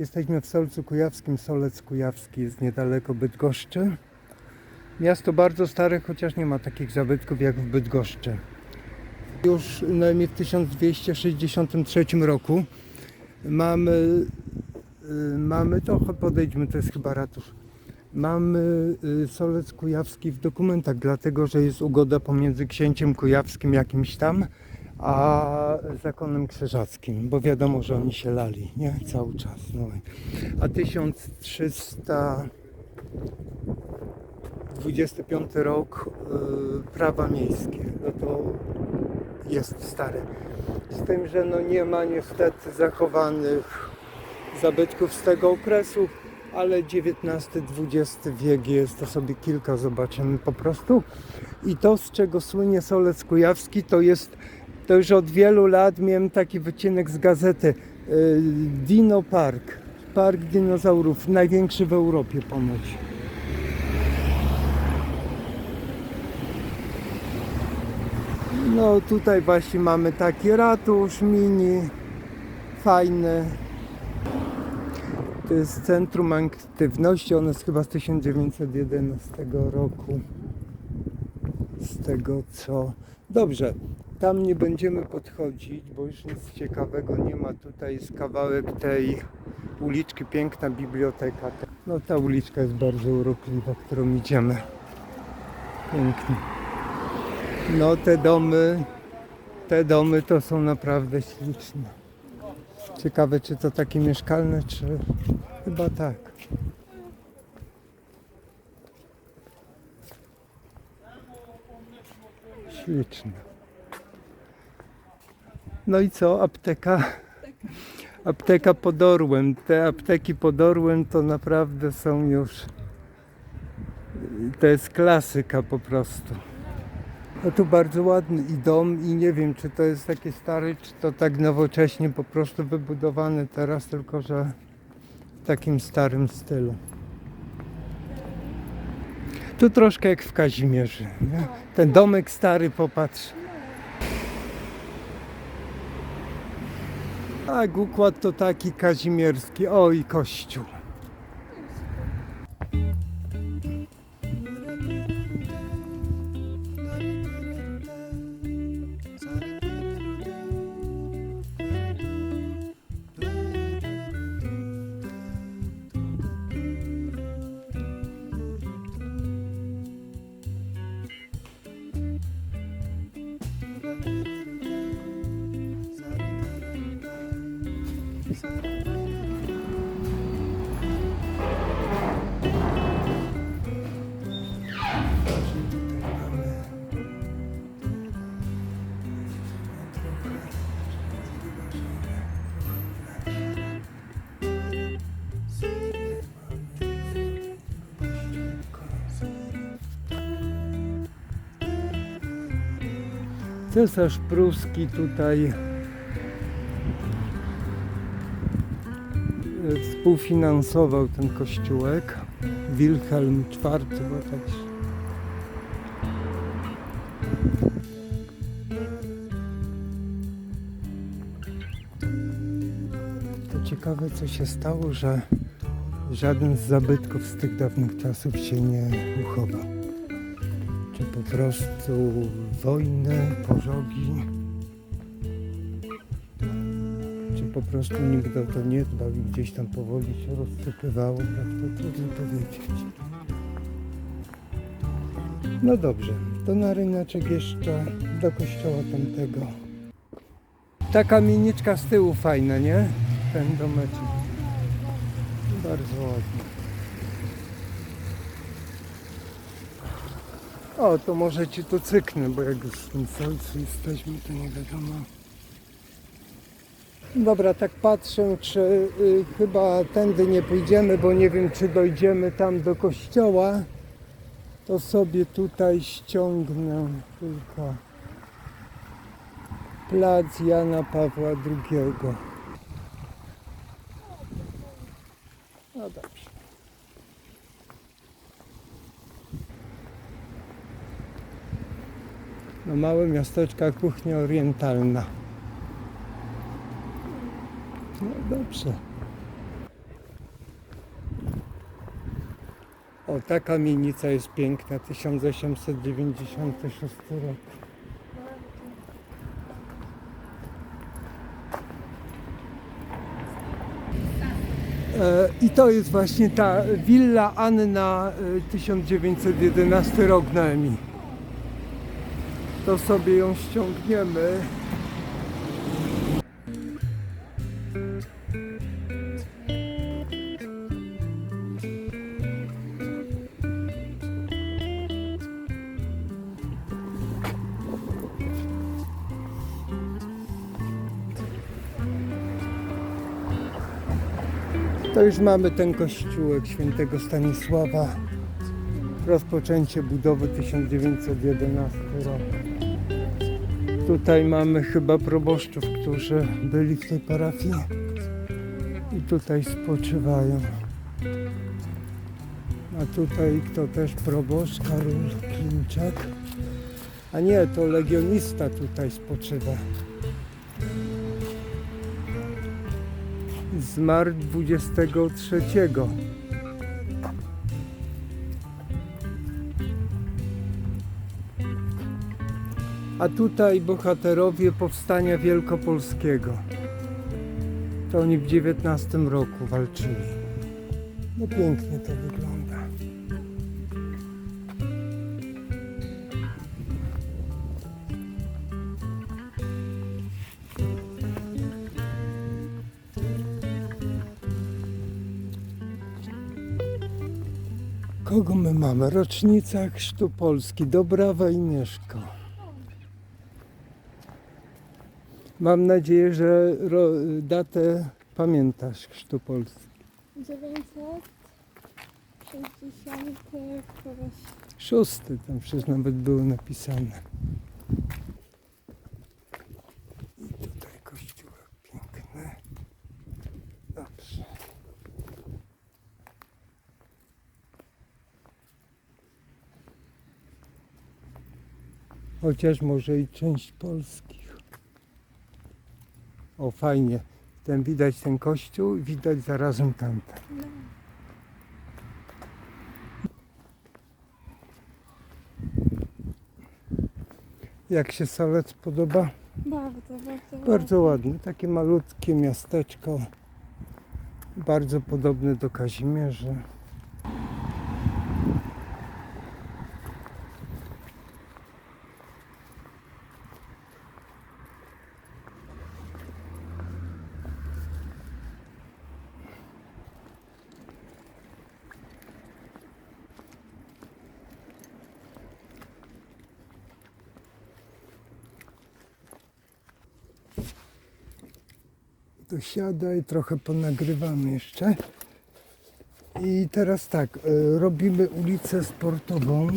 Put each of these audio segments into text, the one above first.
Jesteśmy w Solcu Kujawskim. Solec Kujawski jest niedaleko Bydgoszczy. Miasto bardzo stare, chociaż nie ma takich zabytków jak w Bydgoszczy. Już najmniej w 1263 roku mamy, y, mamy to, podejdźmy, to jest chyba ratusz. Mamy y, Solec Kujawski w dokumentach, dlatego że jest ugoda pomiędzy księciem kujawskim jakimś tam, a zakonem krzyżackim, bo wiadomo, że oni się lali, nie? Cały czas. No. A 1325 rok y, prawa miejskie, no to jest stare. Z tym, że no nie ma niestety zachowanych zabytków z tego okresu, ale XIX-XX wiek jest, to sobie kilka zobaczymy po prostu. I to, z czego słynie Solec Kujawski, to jest, to już od wielu lat miałem taki wycinek z gazety y, Dino Park, park dinozaurów, największy w Europie ponoć. No tutaj właśnie mamy taki ratusz mini, fajny. To jest Centrum Aktywności, ono jest chyba z 1911 roku. Z tego co... Dobrze, tam nie będziemy podchodzić, bo już nic ciekawego nie ma. Tutaj jest kawałek tej uliczki, piękna biblioteka. No ta uliczka jest bardzo urokliwa, którą idziemy. Pięknie. No te domy, te domy to są naprawdę śliczne. Ciekawe czy to takie mieszkalne, czy chyba tak. Śliczne. No i co, apteka? Apteka pod Orłem. Te apteki pod Orłem to naprawdę są już. To jest klasyka po prostu. No tu bardzo ładny i dom i nie wiem czy to jest taki stary, czy to tak nowocześnie po prostu wybudowany teraz, tylko że w takim starym stylu. Tu troszkę jak w Kazimierzu. Nie? Ten domek stary, popatrz. A układ to taki kazimierski. O i kościół. Cesarz pruski tutaj e, współfinansował ten kościółek. Wilhelm IV bodajże. To ciekawe co się stało, że żaden z zabytków z tych dawnych czasów się nie uchował po prostu wojny, pożogi, czy po prostu nikt o to nie dbał i gdzieś tam powoli się rozsypywało, tak to trudno powiedzieć. No dobrze, to na ryneczek jeszcze do kościoła tamtego. Ta kamieniczka z tyłu fajna, nie? Ten domeczek. Bardzo ładny. O, to może ci tu cyknę, bo jak już w tym solcu jesteśmy, to nie wiadomo. Dobra, tak patrzę, czy y, chyba tędy nie pójdziemy, bo nie wiem, czy dojdziemy tam do kościoła. To sobie tutaj ściągnę tylko plac Jana Pawła II. No dobrze. no małe miasteczka, kuchnia orientalna. No dobrze. O, ta kamienica jest piękna, 1896 rok. E, I to jest właśnie ta Villa Anna e, 1911 rok na EMI. To sobie ją ściągniemy. To już mamy ten kościółek świętego Stanisława. Rozpoczęcie budowy 1911 rok. Tutaj mamy chyba proboszczów, którzy byli w tej parafii i tutaj spoczywają. A tutaj kto też proboszcz, Karol Klimczak. A nie, to legionista tutaj spoczywa. Zmarł 23. A tutaj bohaterowie powstania wielkopolskiego. To oni w XIX roku walczyli. No pięknie to wygląda. Kogo my mamy? Rocznica Chrztu Polski. Dobrawa i Mieszko. Mam nadzieję, że datę pamiętasz Chrztu Polski. 960 któreś. Szósty, tam przecież nawet było napisane. I tutaj kościółek piękny. Dobrze. Chociaż może i część polskich. O, fajnie. Ten widać ten kościół i widać zarazem tamten. Jak się Solec podoba? Bardzo, bardzo. Bardzo ładne, takie malutkie miasteczko. Bardzo podobne do Kazimierza. Dosiadaj, trochę ponagrywamy jeszcze. I teraz tak, e, robimy ulicę sportową.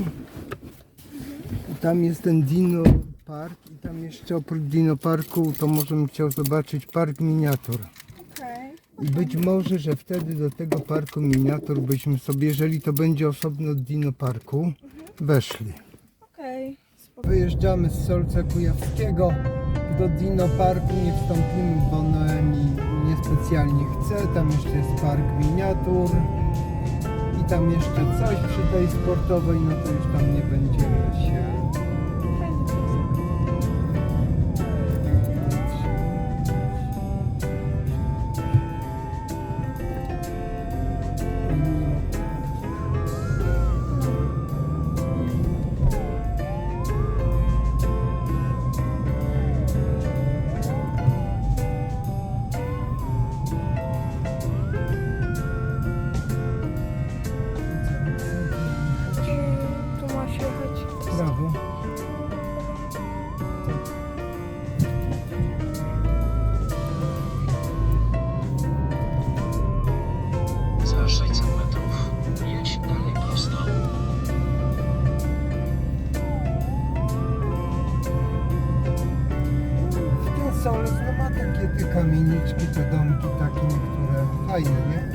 Tam jest ten Dino Park i tam jeszcze oprócz Dino Parku to możemy chciał zobaczyć park miniatur. I być może, że wtedy do tego parku miniatur byśmy sobie, jeżeli to będzie osobno od Dino Parku, weszli. Okej. Wyjeżdżamy z Solca Kujawskiego do Dino Parku, nie wstąpimy, bo Noemi niespecjalnie chce. Tam jeszcze jest park miniatur i tam jeszcze coś przy tej sportowej, no to już tam nie będziemy się. Brawo. Za 600 metrów jedź dalej prosto. Solec no ma takie te kamieniczki, te domki takie niektóre fajne, nie?